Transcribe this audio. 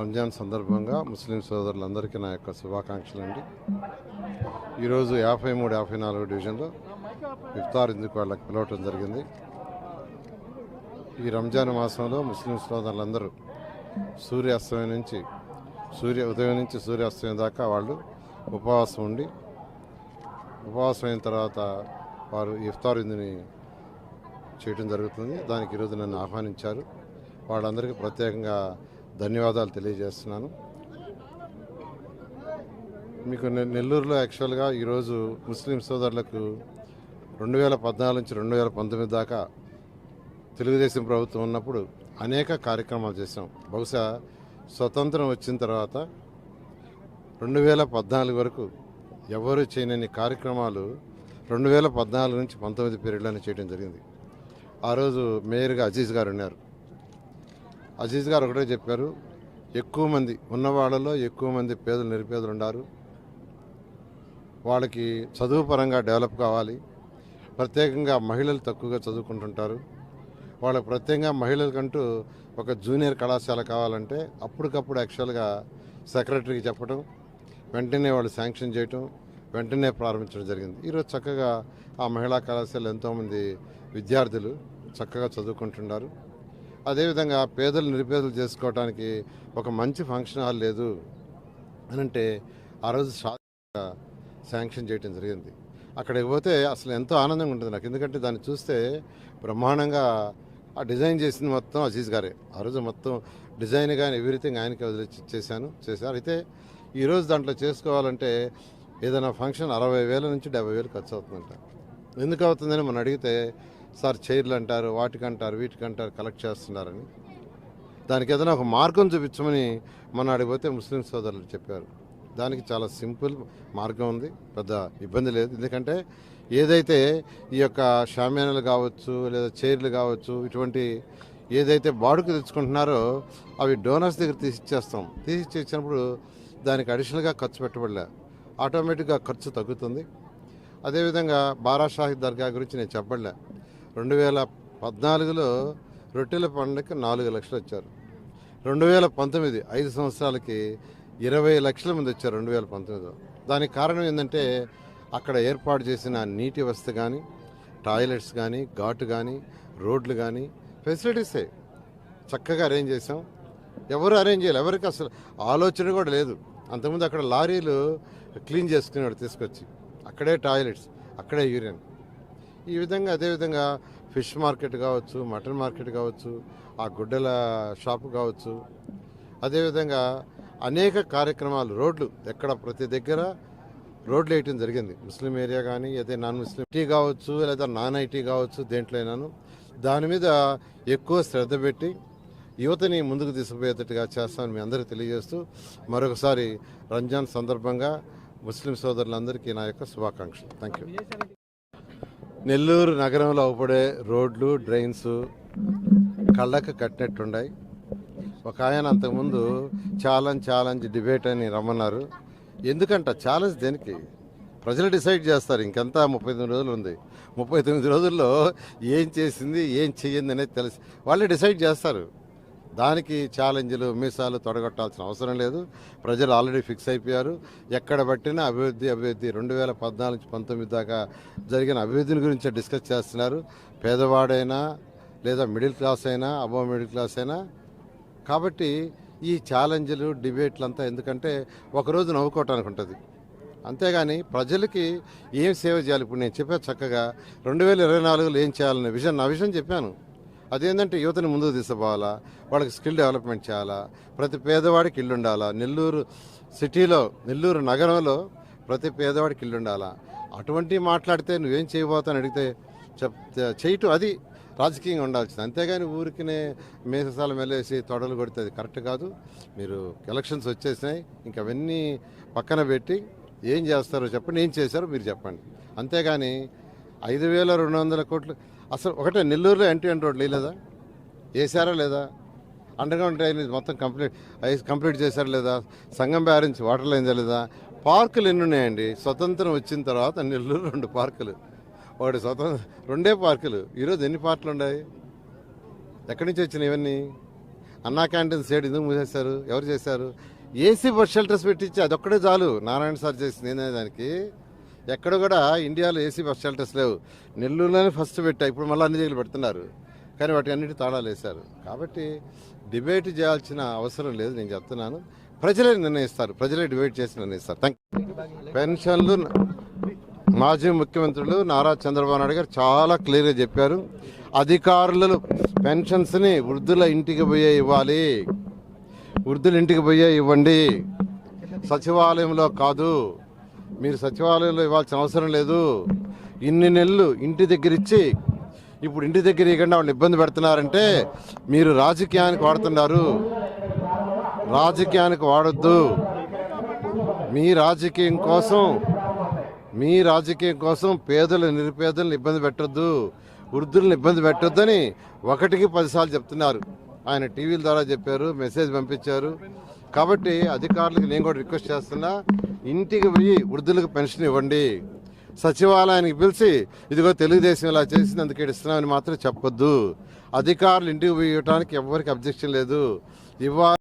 రంజాన్ సందర్భంగా ముస్లిం సోదరులందరికీ నా యొక్క శుభాకాంక్షలు అండి. ఈరోజు యాభై మూడు యాభై నాలుగు డివిజన్లో ఇఫ్తార్ ఇందుకు వాళ్ళకి పిలవటం జరిగింది. ఈ రంజాన్ మాసంలో ముస్లిం సోదరులందరూ సూర్యాస్తమయం నుంచి సూర్య ఉదయం నుంచి సూర్యాస్తమయం దాకా వాళ్ళు ఉపవాసం ఉండి ఉపవాసం అయిన తర్వాత వారు ఇఫ్తార్ ఇందుని చేయటం జరుగుతుంది. దానికి ఈరోజు నన్ను ఆహ్వానించారు. వాళ్ళందరికీ ప్రత్యేకంగా ధన్యవాదాలు తెలియజేస్తున్నాను. మీకు నెల్లూరులో యాక్చువల్గా ఈరోజు ముస్లిం సోదరులకు రెండు వేల పద్నాలుగు నుంచి రెండు వేల పంతొమ్మిది దాకా తెలుగుదేశం ప్రభుత్వం ఉన్నప్పుడు అనేక కార్యక్రమాలు చేసాం బహుశా స్వతంత్రం వచ్చిన తర్వాత రెండు వేల పద్నాలుగు వరకు ఎవరు చేయనన్ని కార్యక్రమాలు రెండు వేల పద్నాలుగు నుంచి పంతొమ్మిది పీరియడ్లోనే చేయడం జరిగింది. ఆ రోజు మేయర్గా అజీజ్ గారు ఉన్నారు. అజీజ్ గారు ఒకటే చెప్పారు ఎక్కువ మంది ఉన్న వాళ్ళలో ఎక్కువ మంది పేదలు నిరుపేదలు ఉన్నారు వాళ్ళకి చదువు పరంగా డెవలప్ కావాలి. ప్రత్యేకంగా మహిళలు తక్కువగా చదువుకుంటుంటారు. వాళ్ళకి ప్రత్యేకంగా మహిళలకంటూ ఒక జూనియర్ కళాశాల కావాలంటే అప్పటికప్పుడు యాక్చువల్గా సెక్రటరీకి చెప్పడం వెంటనే వాళ్ళు శాంక్షన్ చేయటం వెంటనే ప్రారంభించడం జరిగింది. ఈరోజు చక్కగా ఆ మహిళా కళాశాల ఎంతోమంది విద్యార్థులు చక్కగా చదువుకుంటున్నారు అదేవిధంగా పేదలు నిరుపేదలు చేసుకోవడానికి ఒక మంచి ఫంక్షన్ హాల్ లేదు అని అంటే ఆ రోజు షా- శాంక్షన్ చేయడం జరిగింది. అక్కడికి పోతే అసలు ఎంతో ఆనందంగా ఉంటుంది నాకు. ఎందుకంటే దాన్ని చూస్తే బ్రహ్మాండంగా ఆ డిజైన్ చేసింది మొత్తం అజీజ్ గారే. ఆ రోజు మొత్తం డిజైన్ కానీ ఎవ్రీథింగ్ ఆయనకి వదిలిచ్చి చేశాను చేశారు. అయితే ఈరోజు దాంట్లో చేసుకోవాలంటే ఏదైనా ఫంక్షన్ అరవై వేల నుంచి డెబ్బై వేలు ఖర్చు అవుతుందంట. ఎందుకు అవుతుందని మనం అడిగితే సార్ చైర్లు అంటారు వాటికంటారు వీటికంటారు కలెక్ట్ చేస్తున్నారని. దానికి ఏదైనా ఒక మార్గం చూపించమని మన అడిగిపోతే ముస్లిం సోదరులు చెప్పారు. దానికి చాలా సింపుల్ మార్గం ఉంది పెద్ద ఇబ్బంది లేదు. ఎందుకంటే ఏదైతే ఈ యొక్క షామ్యానాలు కావచ్చు లేదా చైర్లు కావచ్చు ఇటువంటి ఏదైతే బాడుకు తెచ్చుకుంటున్నారో అవి డోనర్స్ దగ్గర తీసిచ్చేస్తాం. తీసిచ్చేసినప్పుడు దానికి అడిషనల్గా ఖర్చు పెట్టబడలే. ఆటోమేటిక్గా ఖర్చు తగ్గుతుంది. అదేవిధంగా బారా షాహిద్ దర్గా గురించి నేను చెప్పలే రెండు వేల పద్నాలుగులో రొట్టెల పండుగకి నాలుగు లక్షలు వచ్చారు. రెండు వేల పంతొమ్మిది ఐదు సంవత్సరాలకి ఇరవై లక్షల మంది వచ్చారు రెండు వేల పంతొమ్మిదిలో. దానికి కారణం ఏంటంటే అక్కడ ఏర్పాటు చేసిన నీటి వ్యవస్థ కానీ టాయిలెట్స్ కానీ ఘాటు కానీ రోడ్లు కానీ ఫెసిలిటీసే చక్కగా అరేంజ్ చేసాం ఎవరు అరేంజ్ చేయాలి? ఎవరికి అసలు ఆలోచన కూడా లేదు. అంతకుముందు అక్కడ లారీలు క్లీన్ చేసుకునేవాడు తీసుకొచ్చి. అక్కడే టాయిలెట్స్ అక్కడే యూరియన్. ఈ విధంగా అదేవిధంగా ఫిష్ మార్కెట్ కావచ్చు మటన్ మార్కెట్ కావచ్చు ఆ గుడ్డల షాపు కావచ్చు. అదేవిధంగా అనేక కార్యక్రమాలు రోడ్లు ఎక్కడ ప్రతి దగ్గర రోడ్లు వేయటం జరిగింది. ముస్లిం ఏరియా కానీ అదే నాన్ ముస్లిం ఐటీ కావచ్చు లేదా నాన్ ఐటీ కావచ్చు దేంట్లోనూ దాని మీద ఎక్కువ శ్రద్ధ పెట్టి యువతని ముందుకు తీసుకుపోయేటట్టుగా చేస్తామని మీ అందరికీ తెలియజేస్తూ మరొకసారి రంజాన్ సందర్భంగా ముస్లిం సోదరులందరికీ నా యొక్క శుభాకాంక్షలు. థ్యాంక్ యూ నెల్లూరు నగరంలో అవపడే రోడ్లు డ్రైన్స్ కళ్ళకు కట్టినట్టున్నాయి ఒక ఆయన అంతకుముందు ఛాలెంజ్ ఛాలెంజ్ డిబేట్ అని రమ్మన్నారు. ఎందుకంట ఛాలెంజ్ దేనికి? ప్రజలు డిసైడ్ చేస్తారు. ఇంకంతా ముప్పై తొమ్మిది రోజులు ఉంది. ముప్పై తొమ్మిది రోజుల్లో ఏం చేసింది ఏం చెయ్యింది అనేది తెలిసి వాళ్ళే డిసైడ్ చేస్తారు. దానికి ఛాలెంజ్లు మీసాలు తొడగొట్టాల్సిన అవసరం లేదు. ప్రజలు ఆల్రెడీ ఫిక్స్ అయిపోయారు. ఎక్కడ పట్టినా అభివృద్ధి అభివృద్ధి. రెండు వేల పద్నాలుగు నుంచి పంతొమ్మిది దాకా జరిగిన అభివృద్ధిని గురించి డిస్కస్ చేస్తున్నారు. పేదవాడైనా లేదా మిడిల్ క్లాస్ అయినా అబో మిడిల్ క్లాస్ అయినా. కాబట్టి ఈ ఛాలెంజ్లు డిబేట్లు అంతా ఎందుకంటే ఒకరోజు నవ్వుకోవటానికి ఉంటుంది అంతేగాని ప్రజలకి ఏం సేవ చేయాలి? ఇప్పుడు నేను చెప్పాను చక్కగా రెండు వేల ఇరవై నాలుగులో ఏం చేయాలనే విషయం నా విషయం చెప్పాను. అదేంటంటే యువతని ముందుకు తీసుకుపోవాలా? వాళ్ళకి స్కిల్ డెవలప్మెంట్ చేయాలా? ప్రతి పేదవాడికి ఇల్లు ఉండాలా? నెల్లూరు సిటీలో నెల్లూరు నగరంలో ప్రతి పేదవాడికి ఇల్లు ఉండాలా? అటువంటి మాట్లాడితే నువ్వేం చేయబోతాను అడిగితే చెప్ చేయటం అది రాజకీయంగా ఉండాల్సింది. అంతేగాని ఊరికినే మేససాల మెల్లేసి తొడలు కొడితే అది కరెక్ట్ కాదు. మీరు ఎలక్షన్స్ వచ్చేసినాయి ఇంక అవన్నీ పక్కన పెట్టి ఏం చేస్తారో చెప్పండి ఏం చేశారో మీరు చెప్పండి. అంతేగాని ఐదు వేల రెండు వందల కోట్లు. అసలు ఒకటే నెల్లూరులో ఎంటీ ఎండ్ రోడ్లు లేదా వేసారా లేదా? అండర్గ్రౌండ్ డ్రైనేజ్ మొత్తం కంప్లీట్ కంప్లీట్ చేశారా లేదా? సంగం బ్యారెన్స్ వాటర్ లైన్ లేదా పార్కులు ఎన్ని ఉన్నాయండి? స్వతంత్రం వచ్చిన తర్వాత నెల్లూరు రెండు పార్కులు. ఒకటి స్వతంత్ర రెండే పార్కులు. ఈరోజు ఎన్ని పార్కులు ఉన్నాయి? ఎక్కడి నుంచి వచ్చినాయి ఇవన్నీ? అన్నా క్యాంటీన్ సైడ్ ఎందుకు మూసేశారు ఎవరు చేశారు? ఏసీ బస్ షెల్టర్స్ పెట్టించి అదొక్కడే చాలు. నారాయణ సార్ చేసింది దానికి. ఎక్కడ కూడా ఇండియాలో ఏసీ బస్ షెల్టర్స్ లేవు. నెల్లూరులోనే ఫస్ట్ పెట్టా ఇప్పుడు మళ్ళీ అన్ని దగ్గర పెడుతున్నారు. కానీ వాటి అన్నిటి తాళాలు వేశారు. కాబట్టి డిబేట్ చేయాల్సిన అవసరం లేదు నేను చెప్తున్నాను. ప్రజలే నిర్ణయిస్తారు ప్రజలే డిబేట్ చేసి నిర్ణయిస్తారు. థ్యాంక్ పెన్షన్లు మాజీ ముఖ్యమంత్రులు నారా చంద్రబాబు నాయుడు గారు చాలా క్లియర్గా చెప్పారు. అధికారులు పెన్షన్స్ని వృద్ధుల ఇంటికి పోయే ఇవ్వాలి. వృద్ధుల ఇంటికి పోయే ఇవ్వండి. సచివాలయంలో కాదు. మీరు సచివాలయంలో ఇవ్వాల్సిన అవసరం లేదు. ఇన్ని నెలలు ఇంటి దగ్గర ఇచ్చి ఇప్పుడు ఇంటి దగ్గర ఇవ్వకుండా వాళ్ళని ఇబ్బంది పెడుతున్నారంటే మీరు రాజకీయానికి వాడుతున్నారు. రాజకీయానికి వాడొద్దు. మీ రాజకీయం కోసం మీ రాజకీయం కోసం పేదలు నిరుపేదలను ఇబ్బంది పెట్టొద్దు. వృద్ధులను ఇబ్బంది పెట్టొద్దని ఒకటికి పదిసార్లు చెప్తున్నారు. ఆయన టీవీల ద్వారా చెప్పారు మెసేజ్ పంపించారు. కాబట్టి అధికారులకు నేను కూడా రిక్వెస్ట్ చేస్తున్నా ఇంటికి పోయి వృద్ధులకు పెన్షన్ ఇవ్వండి. సచివాలయానికి పిలిచి ఇదిగో తెలుగుదేశం ఇలా చేసినందుకు ఇక్కడ ఇస్తున్నామని మాత్రం చెప్పొద్దు. అధికారులు ఇంటికి పోయటానికి ఎవరికి అబ్జెక్షన్ లేదు. ఇవ్వాలి